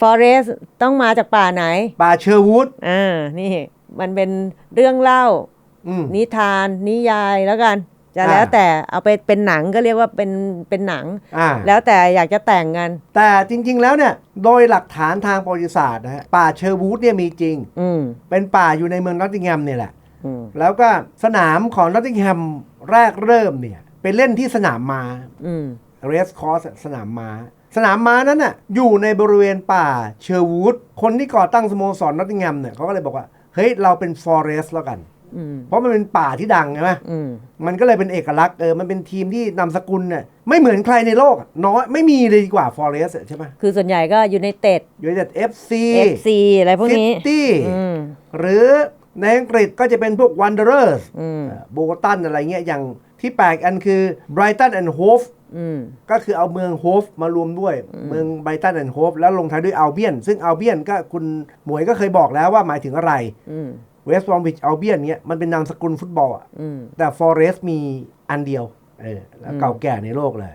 ฟอเรสต้องมาจากป่าไหน ป่าเชอร์วูดอ่านี่มันเป็นเรื่องเล่าอืมนิทาน นิยายแล้วกัน จะอ่าแล้วแต่เอาไปเป็นหนังก็เรียกว่าเป็นเป็นหนังอ่าแล้วแต่อยากจะแต่งกัน แต่จริง ๆ แล้วเนี่ย โดยหลักฐานทางประวัติศาสตร์นะฮะป่าเชอร์วูดเนี่ยมีจริงอืมเป็นป่าอยู่ในเมืองนอตติงแฮมเนี่ยแหละอืมแล้วก็สนามของนอตติงแฮมแรกเริ่มเนี่ยไปเล่นที่สนามม้าอืมเรสคอร์สสนามม้า สนามม้านั้นน่ะอยู่ในบริเวณป่าเชอร์วูดคนที่ก่อตั้งสโมสรนอตติงแฮมเนี่ยเขาก็เลยบอกว่า เฮ้ย เราเป็นฟอเรสแล้วกันอืมเพราะมันเป็นป่าที่ดังใช่ไหมอืมมันก็เลยเป็นเอกลักษณ์เออมันเป็นทีมที่นามสกุลเนี่ยไม่เหมือนใครในโลกอะน้อยไม่มีเลยดีกว่าฟอเรสใช่ไหมคือส่วนใหญ่ก็อยู่ในเต็ดอยู่ในเอฟซี FC อะไรพวกซินี้ตี้อืมหรือในอังกฤษก็จะเป็นพวกวันเดอร์สอืมโบตันอะไรเงี้ยอย่างที่แปลกอันคือไบรตันแอนด์โฮฟอืม ก็คือเอาเมืองโฮฟมารวมด้วย เมืองไบรตันแอนด์โฮฟแล้วลงท้ายด้วยอัลเบียน ซึ่งอัลเบียนก็คุณหมวยก็เคยบอกแล้วว่าหมายถึงอะไรอืมเวสต์บอมวิชอัลเบียนเนี้ยมันเป็นนามสกุลฟุตบอลอะอืมแต่ฟอเรสต์มีอันเดียวเออแล้วเก่าแก่ในโลกเลย